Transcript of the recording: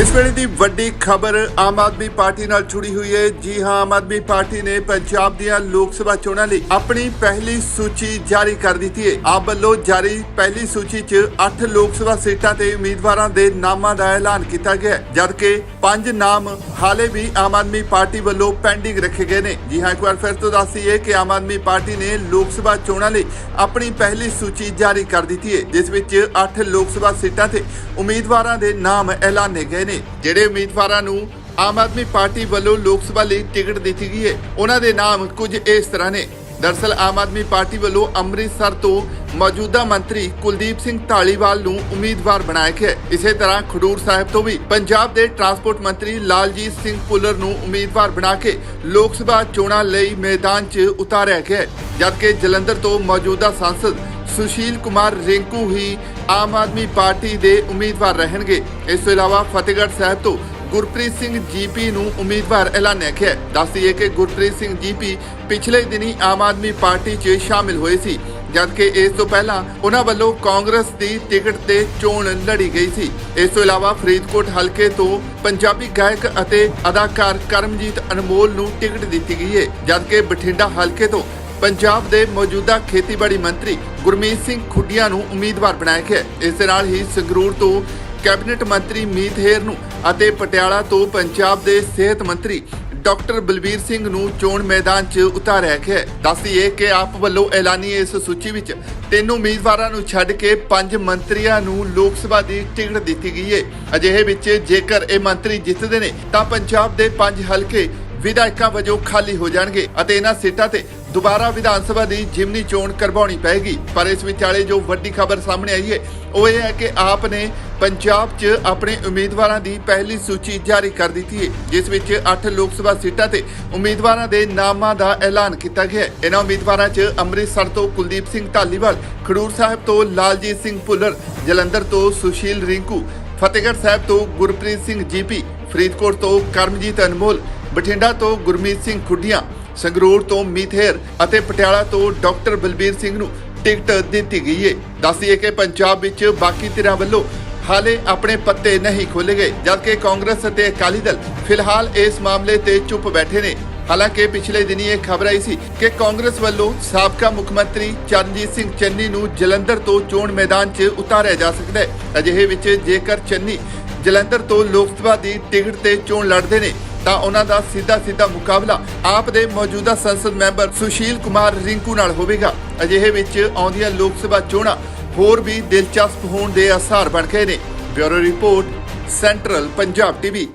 ਇਸ ਵੇਲੇ ਦੀ ਵੱਡੀ ਖਬਰ ਆਮ ਆਦਮੀ ਪਾਰਟੀ ਨਾਲ ਜੁੜੀ ਹੋਈ ਹੈ। ਜੀ ਹਾਂ, ਆਮ ਆਦਮੀ ਪਾਰਟੀ ਨੇ ਪੰਜਾਬ ਦੀਆਂ ਲੋਕ ਸਭਾ ਚੋਣਾਂ ਲਈ ਆਪਣੀ ਪਹਿਲੀ ਸੂਚੀ ਜਾਰੀ ਕਰ ਦਿੱਤੀ ਹੈ। ਆਪ ਵੱਲੋਂ ਜਾਰੀ ਪਹਿਲੀ ਸੂਚੀ 'ਚ 8 ਲੋਕ ਸਭਾ ਸੀਟਾਂ ਤੇ ਉਮੀਦਵਾਰਾਂ ਦੇ ਨਾਮਾਂ ਦਾ ਐਲਾਨ ਕੀਤਾ ਗਿਆ ਹੈ, ਜਦਕਿ 5 ਨਾਮ ਹਾਲੇ ਵੀ ਆਮ ਆਦਮੀ ਪਾਰਟੀ ਵੱਲੋਂ ਪੈਂਡਿੰਗ ਰੱਖੇ ਗਏ ਨੇ। ਜੀ ਹਾਂ, ਇੱਕ ਵਾਰ ਫਿਰ ਤੋਂ ਦੱਸ ਦਈਏ ਕਿ ਆਮ ਆਦਮੀ ਪਾਰਟੀ ਨੇ ਲੋਕ ਸਭਾ ਚੋਣਾਂ ਲਈ ਆਪਣੀ ਪਹਿਲੀ ਸੂਚੀ ਜਾਰੀ ਕਰ ਦਿੱਤੀ ਹੈ, ਜਿਸ ਵਿੱਚ 8 ਲੋਕ ਸਭਾ ਸੀਟਾਂ ਤੇ ਉਮੀਦਵਾਰਾਂ ਦੇ ਨਾਮ ਐਲਾਨੇ ਗਏ ਨੇ ਜਿਹੜੇ ਉਮੀਦਵਾਰਾਂ ਨੂੰ ਆਮ ਆਦਮੀ ਪਾਰਟੀ ਵੱਲੋਂ ਲੋਕ ਸਭਾ ਲਈ ਟਿਕਟ ਦਿੱਤੀ ਗਈ ਹੈ, ਉਹਨਾਂ ਦੇ ਨਾਮ ਕੁਝ ਇਸ ਤਰ੍ਹਾਂ ਨੇ ਦਰਸਲ, ਆਮ ਆਦਮੀ ਪਾਰਟੀ ਵੱਲੋਂ ਅੰਮ੍ਰਿਤਸਰ ਤੋਂ ਮੌਜੂਦਾ ਮੰਤਰੀ ਕੁਲਦੀਪ ਸਿੰਘ ਢਾਲੀਵਾਲ ਨੂੰ ਉਮੀਦਵਾਰ ਬਣਾਇਆ ਗਿਆ ਇਸੇ ਤਰ੍ਹਾਂ ਖਡੂਰ ਸਾਹਿਬ ਤੋਂ ਵੀ ਪੰਜਾਬ ਦੇ ਟਰਾਂਸਪੋਰਟ ਮੰਤਰੀ ਲਾਲਜੀਤ ਸਿੰਘ ਪੁੱਲਰ ਨੂੰ ਉਮੀਦਵਾਰ ਬਣਾ ਕੇ ਲੋਕ ਸਭਾ ਚੋਣਾਂ ਲਈ ਮੈਦਾਨ 'ਚ ਉਤਾਰਿਆ ਗਿਆ ਹੈ। ਜਦਕਿ ਜਲੰਧਰ ਤੋਂ ਮੌਜੂਦਾ ਸੰਸਦ ਸੁਸ਼ੀਲ ਕੁਮਾਰ ਰਿੰਕੂ ਹੀ ਆਮ ਆਦਮੀ ਪਾਰਟੀ ਦੇ ਉਮੀਦਵਾਰ ਰਹਿਣਗੇ। ਇਸ ਤੋਂ ਇਲਾਵਾ ਫਤਿਹਗੜ੍ਹ ਸਾਹਿਬ ਤੋਂ ਗੁਰਪ੍ਰੀਤ ਸਿੰਘ ਜੀਪੀ ਨੂੰ ਉਮੀਦਵਾਰ ਐਲਾਨਿਆ ਗਿਆ ਦੱਸ ਦਈਏ ਕਿ ਗੁਰਪ੍ਰੀਤ ਸਿੰਘ ਜੀਪੀ ਪਿਛਲੇ ਦਿਨੀ ਆਮ ਆਦਮੀ ਪਾਰਟੀ 'ਚ ਸ਼ਾਮਿਲ ਹੋਏ ਸੀ, ਜਦਕਿ ਇਸ ਤੋਂ ਪਹਿਲਾਂ ਉਹਨਾਂ ਵੱਲੋਂ ਕਾਂਗਰਸ ਦੀ ਟਿਕਟ ਤੇ ਚੋਣ ਲੜੀ ਗਈ ਸੀ। ਇਸ ਤੋਂ ਇਲਾਵਾ ਫਰੀਦਕੋਟ ਹਲਕੇ ਤੋਂ ਪੰਜਾਬੀ ਗਾਇਕ ਅਤੇ ਅਦਾਕਾਰ ਕਰਮਜੀਤ ਅਨਮੋਲ ਨੂੰ ਟਿਕਟ ਦਿੱਤੀ ਗਈ ਹੈ, ਜਦਕਿ ਬਠਿੰਡਾ ਹਲਕੇ ਤੋਂ ਪੰਜਾਬ ਦੇ ਮੌਜੂਦਾ ਖੇਤੀਬਾੜੀ ਮੰਤਰੀ ਗੁਰਮੀਤ ਸਿੰਘ ਖੁੱਡੀਆਂ ਨੂੰ ਉਮੀਦਵਾਰ ਬਣਾਇਆ ਗਿਆ ਹੈ। ਇਸ ਦੇ ਨਾਲ ਹੀ ਸੰਗਰੂਰ ਤੋਂ ਕੈਬਨਿਟ ਮੰਤਰੀ ਮੀਤ ਹੇਰ ਨੂੰ ਅਤੇ ਪਟਿਆਲਾ ਤੋਂ ਪੰਜਾਬ ਦੇ ਸਿਹਤ ਮੰਤਰੀ ਡਾਕਟਰ ਬਲਬੀਰ ਸਿੰਘ ਨੂੰ ਚੋਣ ਮੈਦਾਨ 'ਚ ਉਤਾਰਿਆ ਗਿਆ ਦੱਸੀਏ ਕਿ ਆਪ ਵੱਲੋਂ ਐਲਾਨੀ ਇਸ ਸੂਚੀ ਵਿੱਚ ਤਿੰਨ ਉਮੀਦਵਾਰਾਂ ਨੂੰ ਛੱਡ ਕੇ ਪੰਜ ਮੰਤਰੀਆਂ ਨੂੰ ਲੋਕ ਸਭਾ ਦੀ ਟਿਕਟ ਦਿੱਤੀ ਗਈ ਹੈ ਅਜਿਹੇ ਵਿੱਚ ਜੇਕਰ ਇਹ ਮੰਤਰੀ ਜਿੱਤਦੇ ਨੇ ਤਾਂ ਪੰਜਾਬ ਦੇ ਪੰਜ ਹਲਕੇ ਵਿਧਾਇਕਾਂ ਵਜੋਂ ਖਾਲੀ ਹੋ ਜਾਣਗੇ ਅਤੇ ਇਹਨਾਂ ਸੀਟਾਂ ਤੇ ਦੁਬਾਰਾ ਵਿਧਾਨ ਸਭਾ ਦੀ ਜਿਮਨੀ ਚੋਣ ਕਰਵਾਉਣੀ ਪਏਗੀ। ਪਰ ਇਸ ਵਿਚਾਲੇ ਜੋ ਵੱਡੀ ਖਬਰ ਸਾਹਮਣੇ ਆਈ ਹੈ ਉਹ ਇਹ ਹੈ ਕਿ ਆਪ ਨੇ ਪੰਜਾਬ 'ਚ ਆਪਣੇ ਉਮੀਦਵਾਰਾਂ ਦੀ ਪਹਿਲੀ ਸੂਚੀ ਜਾਰੀ ਕਰ ਦਿੱਤੀ ਹੈ ਜਿਸ ਵਿੱਚ 8 ਲੋਕ ਸਭਾ ਸੀਟਾਂ ਤੇ ਉਮੀਦਵਾਰਾਂ ਦੇ ਨਾਮਾਂ ਦਾ ਐਲਾਨ ਕੀਤਾ ਗਿਆ ਹੈ। ਇਹਨਾਂ ਉਮੀਦਵਾਰਾਂ 'ਚ ਅੰਮ੍ਰਿਤਸਰ ਤੋਂ ਕੁਲਦੀਪ ਸਿੰਘ ਢਾਲੀਵਾਲ, ਖਡੂਰ ਸਾਹਿਬ ਤੋਂ ਲਾਲਜੀਤ ਸਿੰਘ ਭੁੱਲਰ, ਜਲੰਧਰ ਤੋਂ ਸੁਸ਼ੀਲ ਰਿੰਕੂ, ਫਤਿਹਗੜ੍ਹ ਸਾਹਿਬ ਤੋਂ ਗੁਰਪ੍ਰੀਤ ਸਿੰਘ ਜੀਪੀ, ਫਰੀਦਕੋਟ ਤੋਂ ਕਰਮਜੀਤ ਅਨਮੋਲ, ਬਠਿੰਡਾ ਤੋਂ ਗੁਰਮੀਤ ਸਿੰਘ ਖੁੱਡੀਆਂ ਸੰਗਰੂਰ ਤੋਂ ਮੀਥੇਰ ਅਤੇ ਪਟਿਆਲਾ ਤੋਂ ਡਾਕਟਰ ਬਲਬੀਰ ਸਿੰਘ ਨੂੰ ਟਿਕਟ ਦਿੱਤੀ ਗਈ ਹੈ ਦੱਸੀਏ ਕਿ ਪੰਜਾਬ ਵਿੱਚ ਬਾਕੀ ਧਿਰਾਂ ਵੱਲੋਂ ਹਾਲੇ ਆਪਣੇ ਪੱਤੇ ਨਹੀਂ ਖੋਲੇ ਗਏ, ਜਦਕਿ ਕਾਂਗਰਸ ਅਤੇ ਅਕਾਲੀ ਦਲ ਫਿਲਹਾਲ ਇਸ ਮਾਮਲੇ ਤੇ ਚੁੱਪ ਬੈਠੇ ਨੇ। ਹਾਲਾਂਕਿ ਪਿਛਲੇ ਦਿਨੀ ਇਹ ਖਬਰ ਆਈ ਸੀ ਕਿ ਕਾਂਗਰਸ ਵੱਲੋਂ ਸਾਬਕਾ ਮੁੱਖ ਮੰਤਰੀ ਚਰਨਜੀਤ ਸਿੰਘ ਚੰਨੀ ਨੂੰ ਜਲੰਧਰ ਤੋਂ ਚੋਣ ਮੈਦਾਨ 'ਚ ਉਤਾਰਿਆ ਜਾ ਸਕਦਾ ਹੈ। ਅਜਿਹੇ ਵਿੱਚ ਜੇਕਰ ਚੰਨੀ ਜਲੰਧਰ ਤੋਂ ਲੋਕ ਸਭਾ ਦੀ ਟਿਕਟ ਤੇ ਚੋਣ ਲੜਦੇ ਨੇ ਤਾਂ ਉਹਨਾਂ ਦਾ ਸਿੱਧਾ ਸਿੱਧਾ ਮੁਕਾਬਲਾ ਆਪ ਦੇ ਮੌਜੂਦਾ ਸੰਸਦ ਮੈਂਬਰ ਸੁਸ਼ੀਲ ਕੁਮਾਰ ਰਿੰਕੂ ਨਾਲ ਹੋਵੇਗਾ। ਅਜਿਹੇ ਵਿੱਚ ਆਉਂਦੀਆਂ ਲੋਕ ਸਭਾ ਚੋਣਾਂ ਹੋਰ ਵੀ ਦਿਲਚਸਪ ਹੋਣ ਦੇ ਆਸਾਰ ਬਣ ਗਏ ਨੇ। Bureau report, central Punjab TV.